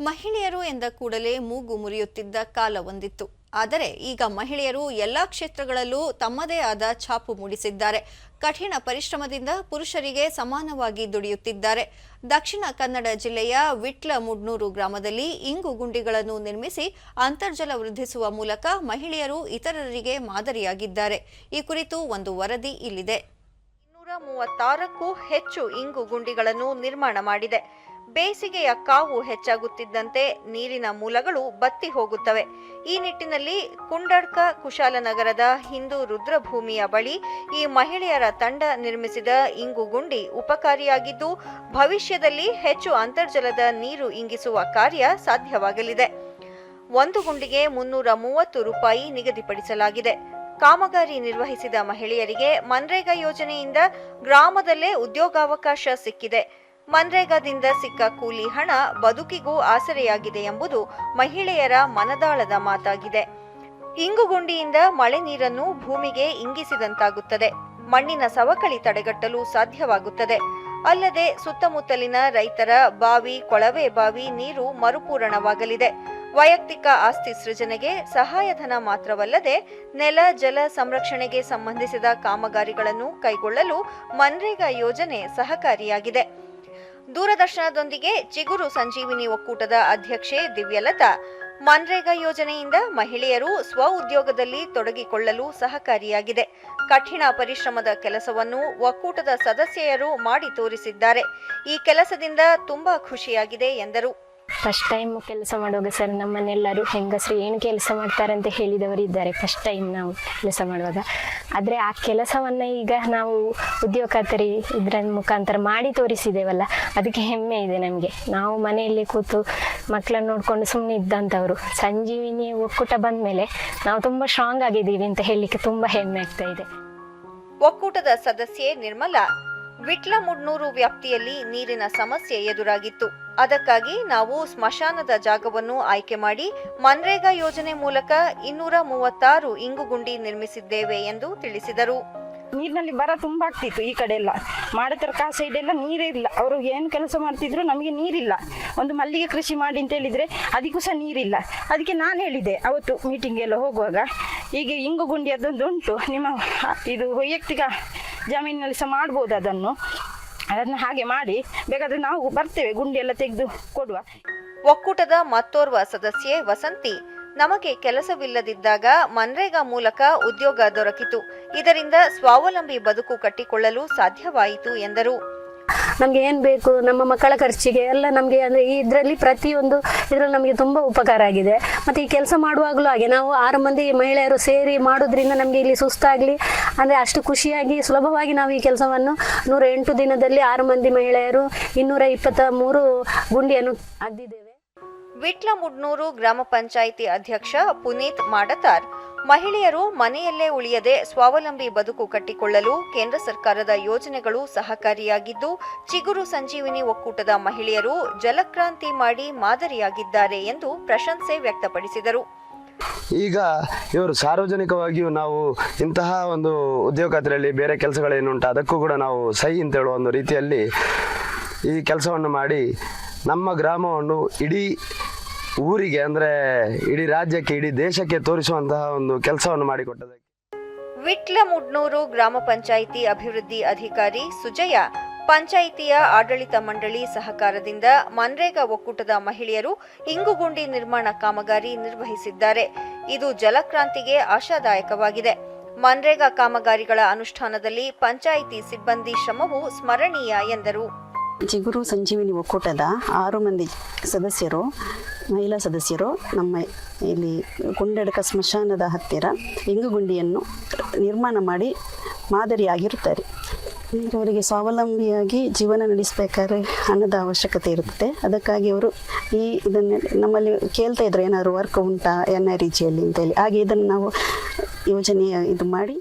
ಮಹಿಳೆಯರು ಎಂದ ಕೂಡಲೇ ಮೂಗು ಮುರಿಯುತ್ತಿದ್ದ ಕಾಲ ಒಂದಿತ್ತು. ಆದರೆ ಈಗ ಮಹಿಳೆಯರು ಎಲ್ಲಾ ಕ್ಷೇತ್ರಗಳಲ್ಲೂ ತಮ್ಮದೇ ಆದ ಛಾಪು ಮೂಡಿಸಿದ್ದಾರೆ. ಕಠಿಣ ಪರಿಶ್ರಮದಿಂದ ಪುರುಷರಿಗೆ ಸಮಾನವಾಗಿ ದುಡಿಯುತ್ತಿದ್ದಾರೆ. ದಕ್ಷಿಣ ಕನ್ನಡ ಜಿಲ್ಲೆಯ ವಿಟ್ಲ ಮುಡ್ನೂರು ಗ್ರಾಮದಲ್ಲಿ ಇಂಗು ಗುಂಡಿಗಳನ್ನು ನಿರ್ಮಿಸಿ ಅಂತರ್ಜಲ ವೃದ್ಧಿಸುವ ಮೂಲಕ ಮಹಿಳೆಯರು ಇತರರಿಗೆ ಮಾದರಿಯಾಗಿದ್ದಾರೆ. ಈ ಕುರಿತು ಒಂದು ವರದಿ ಇಲ್ಲಿದೆ. ಇನ್ನೂರ ಮೂವತ್ತಾರಕ್ಕೂ ಹೆಚ್ಚು ಇಂಗು ಗುಂಡಿಗಳನ್ನು ನಿರ್ಮಾಣ ಮಾಡಿದೆ. ಬೇಸಿಗೆಯ ಕಾವು ಹೆಚ್ಚಾಗುತ್ತಿದ್ದಂತೆ ನೀರಿನ ಮೂಲಗಳು ಬತ್ತಿ ಹೋಗುತ್ತವೆ. ಈ ನಿಟ್ಟಿನಲ್ಲಿ ಕುಂಡಡ್ಕ ಕುಶಾಲನಗರದ ಹಿಂದೂ ರುದ್ರಭೂಮಿಯ ಬಳಿ ಈ ಮಹಿಳೆಯರ ತಂಡ ನಿರ್ಮಿಸಿದ ಇಂಗು ಗುಂಡಿ ಉಪಕಾರಿಯಾಗಿದ್ದು, ಭವಿಷ್ಯದಲ್ಲಿ ಹೆಚ್ಚು ಅಂತರ್ಜಲದ ನೀರು ಇಂಗಿಸುವ ಕಾರ್ಯ ಸಾಧ್ಯವಾಗಲಿದೆ. ಒಂದು ಗುಂಡಿಗೆ ಮುನ್ನೂರ ಮೂವತ್ತು ರೂಪಾಯಿ ನಿಗದಿಪಡಿಸಲಾಗಿದೆ. ಕಾಮಗಾರಿ ನಿರ್ವಹಿಸಿದ ಮಹಿಳೆಯರಿಗೆ ಮನ್ರೇಗಾ ಯೋಜನೆಯಿಂದ ಗ್ರಾಮದಲ್ಲೇ ಉದ್ಯೋಗಾವಕಾಶ ಸಿಕ್ಕಿದೆ. ಮನ್ರೇಗಾದಿಂದ ಸಿಕ್ಕ ಕೂಲಿ ಹಣ ಬದುಕಿಗೂ ಆಸರೆಯಾಗಿದೆ ಎಂಬುದು ಮಹಿಳೆಯರ ಮನದಾಳದ ಮಾತಾಗಿದೆ. ಇಂಗುಗುಂಡಿಯಿಂದ ಮಳೆ ನೀರನ್ನು ಭೂಮಿಗೆ ಇಂಗಿಸಿದಂತಾಗುತ್ತದೆ. ಮಣ್ಣಿನ ಸವಕಳಿ ತಡೆಗಟ್ಟಲು ಸಾಧ್ಯವಾಗುತ್ತದೆ. ಅಲ್ಲದೆ ಸುತ್ತಮುತ್ತಲಿನ ರೈತರ ಬಾವಿ, ಕೊಳವೆ ಬಾವಿ ನೀರು ಮರುಪೂರಣವಾಗಲಿದೆ. ವೈಯಕ್ತಿಕ ಆಸ್ತಿ ಸೃಜನೆಗೆ ಸಹಾಯಧನ ಮಾತ್ರವಲ್ಲದೆ ನೆಲ, ಜಲ ಸಂರಕ್ಷಣೆಗೆ ಸಂಬಂಧಿಸಿದ ಕಾಮಗಾರಿಗಳನ್ನು ಕೈಗೊಳ್ಳಲು ಮನ್ರೇಗಾ ಯೋಜನೆ ಸಹಕಾರಿಯಾಗಿದೆ. ದೂರದರ್ಶನದೊಂದಿಗೆ ಚಿಗುರು ಸಂಜೀವಿನಿ ಒಕ್ಕೂಟದ ಅಧ್ಯಕ್ಷೆ ದಿವ್ಯಲತಾ, ಮನ್ರೇಗಾ ಯೋಜನೆಯಿಂದ ಮಹಿಳೆಯರು ಸ್ವ ಉದ್ಯೋಗದಲ್ಲಿ ತೊಡಗಿಕೊಳ್ಳಲು ಸಹಕಾರಿಯಾಗಿದೆ. ಕಠಿಣ ಪರಿಶ್ರಮದ ಕೆಲಸವನ್ನು ಒಕ್ಕೂಟದ ಸದಸ್ಯೆಯರು ಮಾಡಿ ತೋರಿಸಿದ್ದಾರೆ. ಈ ಕೆಲಸದಿಂದ ತುಂಬಾ ಖುಷಿಯಾಗಿದೆ ಎಂದರು. ಫಸ್ಟ್ ಟೈಮ್ ಕೆಲಸ ಮಾಡುವಾಗ ಸರ್ ನಮ್ಮನ್ನೆಲ್ಲರೂ ಹೆಂಗಸರು ಏನು ಕೆಲಸ ಮಾಡ್ತಾರೆ ಅಂತ ಹೇಳಿದವರು ಇದ್ದಾರೆ ಫಸ್ಟ್ ಟೈಮ್ ನಾವು ಕೆಲಸ ಮಾಡುವಾಗ. ಆದರೆ ಆ ಕೆಲಸವನ್ನು ಈಗ ನಾವು ಉದ್ಯೋಗಕರ್ತರಿ ಇದರ ಮುಖಾಂತರ ಮಾಡಿ ತೋರಿಸಿದ್ದೇವಲ್ಲ ಅದಕ್ಕೆ ಹೆಮ್ಮೆ ಇದೆ ನಮಗೆ. ನಾವು ಮನೆಯಲ್ಲಿ ಕೂತು ಮಕ್ಕಳನ್ನು ನೋಡಿಕೊಂಡು ಸುಮ್ಮನೆ ಇದ್ದಂಥವ್ರು ಸಂಜೀವಿನಿ ಒಕ್ಕೂಟ ಬಂದ ಮೇಲೆ ನಾವು ತುಂಬ ಸ್ಟ್ರಾಂಗ್ ಆಗಿದ್ದೀವಿ ಅಂತ ಹೇಳಲಿಕ್ಕೆ ತುಂಬ ಹೆಮ್ಮೆ ಆಗ್ತಾ ಇದೆ. ಒಕ್ಕೂಟದ ಸದಸ್ಯೆ ನಿರ್ಮಲಾ ವಿಟ್ಲ ಮುಡ್ನೂರು ವ್ಯಾಪ್ತಿಯಲ್ಲಿ ನೀರಿನ ಸಮಸ್ಯೆ ಎದುರಾಗಿತ್ತು. ಅದಕ್ಕಾಗಿ ನಾವು ಸ್ಮಶಾನದ ಜಾಗವನ್ನು ಆಯ್ಕೆ ಮಾಡಿ ಮನ್ರೇಗಾ ಯೋಜನೆ ಮೂಲಕ ಇನ್ನೂರ ಮೂವತ್ತಾರು ಇಂಗುಗುಂಡಿ ನಿರ್ಮಿಸಿದ್ದೇವೆ ಎಂದು ತಿಳಿಸಿದರು. ನೀರಿನಲ್ಲಿ ಬರ ತುಂಬ ಆಗ್ತಿತ್ತು ಈ ಕಡೆ ಎಲ್ಲ. ಮಾಡತರ ಸೈಡ್ ಎಲ್ಲ ನೀರೇ ಇಲ್ಲ. ಅವರು ಏನು ಕೆಲಸ ಮಾಡ್ತಿದ್ರು ನಮಗೆ ನೀರಿಲ್ಲ. ಒಂದು ಮಲ್ಲಿಗೆ ಕೃಷಿ ಮಾಡಿ ಅಂತ ಹೇಳಿದ್ರೆ ಅದಕ್ಕೂ ಸಹ ನೀರಿಲ್ಲ. ಅದಕ್ಕೆ ನಾನು ಹೇಳಿದೆ ಅವತ್ತು ಮೀಟಿಂಗ್ ಎಲ್ಲ ಹೋಗುವಾಗ ಈಗ ಇಂಗು ಗುಂಡಿ ಅದೊಂದು ಉಂಟು ನಿಮ್ಮ, ಇದು ವೈಯಕ್ತಿಕ ಜಮೀನಿನಲ್ಲಿ ಸಹ ಮಾಡ್ಬೋದು ಅದನ್ನು. ಅದನ್ನು ಹಾಗೆ ಮಾಡಿ, ಬೇಕಾದರೆ ನಾವು ಬರ್ತೇವೆ, ಗುಂಡಿ ಎಲ್ಲ ತೆಗೆದು ಕೊಡುವ. ಒಕ್ಕೂಟದ ಮತ್ತೋರ್ವ ಸದಸ್ಯೆ ವಸಂತಿ, ನಮಗೆ ಕೆಲಸವಿಲ್ಲದಿದ್ದಾಗ ಮನ್ರೇಗಾ ಮೂಲಕ ಉದ್ಯೋಗ ದೊರಕಿತು. ಇದರಿಂದ ಸ್ವಾವಲಂಬಿ ಬದುಕು ಕಟ್ಟಿಕೊಳ್ಳಲು ಸಾಧ್ಯವಾಯಿತು ಎಂದರು. ನಮಗೆ ಏನ್ ಬೇಕು? ನಮ್ಮ ಮಕ್ಕಳ ಖರ್ಚಿಗೆ ಎಲ್ಲ ನಮಗೆ ಅಂದ್ರೆ ಈ ಇದರಲ್ಲಿ ಪ್ರತಿಯೊಂದು ಇದರಲ್ಲಿ ನಮಗೆ ತುಂಬಾ ಉಪಕಾರ ಆಗಿದೆ. ಮತ್ತೆ ಈ ಕೆಲಸ ಮಾಡುವಾಗಲೂ ಹಾಗೆ. ನಾವು ಆರು ಮಂದಿ ಮಹಿಳೆಯರು ಸೇರಿ ಮಾಡೋದ್ರಿಂದ ನಮಗೆ ಇಲ್ಲಿ ಸುಸ್ತಾಗ್ಲಿ. ಅಂದ್ರೆ ಅಷ್ಟು ಖುಷಿಯಾಗಿ, ಸುಲಭವಾಗಿ ನಾವು ಈ ಕೆಲಸವನ್ನು ನೂರ ಎಂಟು ದಿನದಲ್ಲಿ ಆರು ಮಂದಿ ಮಹಿಳೆಯರು ಇನ್ನೂರ ಇಪ್ಪತ್ತ ಮೂರು ಗುಂಡಿಯನ್ನು ಅದ್ದಿದ್ದೇವೆ. ವಿಟ್ಲ ಮುಡ್ನೂರು ಗ್ರಾಮ ಪಂಚಾಯಿತಿ ಅಧ್ಯಕ್ಷ ಪುನೀತ್ ಮಾಡತಾರ್. ಮಹಿಳೆಯರು ಮನೆಯಲ್ಲೇ ಉಳಿಯದೆ ಸ್ವಾವಲಂಬಿ ಬದುಕು ಕಟ್ಟಿಕೊಳ್ಳಲು ಕೇಂದ್ರ ಸರ್ಕಾರದ ಯೋಜನೆಗಳು ಸಹಕಾರಿಯಾಗಿದ್ದು, ಚಿಗುರು ಸಂಜೀವಿನಿ ಒಕ್ಕೂಟದ ಮಹಿಳೆಯರು ಜಲಕ್ರಾಂತಿ ಮಾಡಿ ಮಾದರಿಯಾಗಿದ್ದಾರೆ ಎಂದು ಪ್ರಶಂಸೆ ವ್ಯಕ್ತಪಡಿಸಿದರು. ಈಗ ಇವರು ಸಾರ್ವಜನಿಕವಾಗಿಯೂ ನಾವು ಇಂತಹ ಒಂದು ಉದ್ಯೋಗದಲ್ಲಿ ಬೇರೆ ಕೆಲಸಗಳೇನುಂಟು ಅದಕ್ಕೂ ಕೂಡ ನಾವು ಸಹಿ ಅಂತ ಹೇಳುವ ಒಂದು ರೀತಿಯಲ್ಲಿ ಈ ಕೆಲಸವನ್ನು ಮಾಡಿ ನಮ್ಮ ಗ್ರಾಮವನ್ನು ಇಡೀ ಊರಿಗೆ ಅಂದ್ರೆ ಇಡೀ ರಾಜ್ಯಕ್ಕೆ, ಇಡೀ ದೇಶಕ್ಕೆ ತೋರಿಸುವಂತಹ ಒಂದು ಕೆಲಸವನ್ನು ಮಾಡಿಕೊಟ್ಟದಕ್ಕೆ ವಿಟ್ಲ ಮುಡ್ನೂರು ಗ್ರಾಮ ಪಂಚಾಯಿತಿ ಅಭಿವೃದ್ಧಿ ಅಧಿಕಾರಿ ಸುಜಯ, ಪಂಚಾಯಿತಿಯ ಆಡಳಿತ ಮಂಡಳಿ ಸಹಕಾರದಿಂದ ಮನ್ರೇಗಾ ಒಕ್ಕೂಟದ ಮಹಿಳೆಯರು ಇಂಗುಗುಂಡಿ ನಿರ್ಮಾಣ ಕಾಮಗಾರಿ ನಿರ್ವಹಿಸಿದ್ದಾರೆ. ಇದು ಜಲಕ್ರಾಂತಿಗೆ ಆಶಾದಾಯಕವಾಗಿದೆ. ಮನ್ರೇಗಾ ಕಾಮಗಾರಿಗಳ ಅನುಷ್ಠಾನದಲ್ಲಿ ಪಂಚಾಯಿತಿ ಸಿಬ್ಬಂದಿ ಶ್ರಮವು ಸ್ಮರಣೀಯ ಎಂದರು. ಚಿಗುರು ಸಂಜೀವಿನಿ ಒಕ್ಕೂಟದ ಆರು ಮಂದಿ ಸದಸ್ಯರು, ಮಹಿಳಾ ಸದಸ್ಯರು ನಮ್ಮ ಇಲ್ಲಿ ಕುಂಡಡಕ ಸ್ಮಶಾನದ ಹತ್ತಿರ ಇಂಗುಗುಂಡಿಯನ್ನು ನಿರ್ಮಾಣ ಮಾಡಿ ಮಾದರಿಯಾಗಿರುತ್ತಾರೆ. ಅವರಿಗೆ ಸ್ವಾವಲಂಬಿಯಾಗಿ ಜೀವನ ನಡೆಸಬೇಕಾದ್ರೆ ಹಣದ ಅವಶ್ಯಕತೆ ಇರುತ್ತೆ. ಅದಕ್ಕಾಗಿ ಅವರು ಈ ಇದನ್ನು ನಮ್ಮಲ್ಲಿ ಕೇಳ್ತಾ ಇದ್ರು ಏನಾದರೂ ವರ್ಕ್ ಉಂಟಾ ಎನ್ನ ರೀತಿಯಲ್ಲಿ ಅಂತೇಳಿ ಹಾಗೆ ಇದನ್ನು ನಾವು ಯೋಜನೆಯ ಇದು ಮಾಡಿ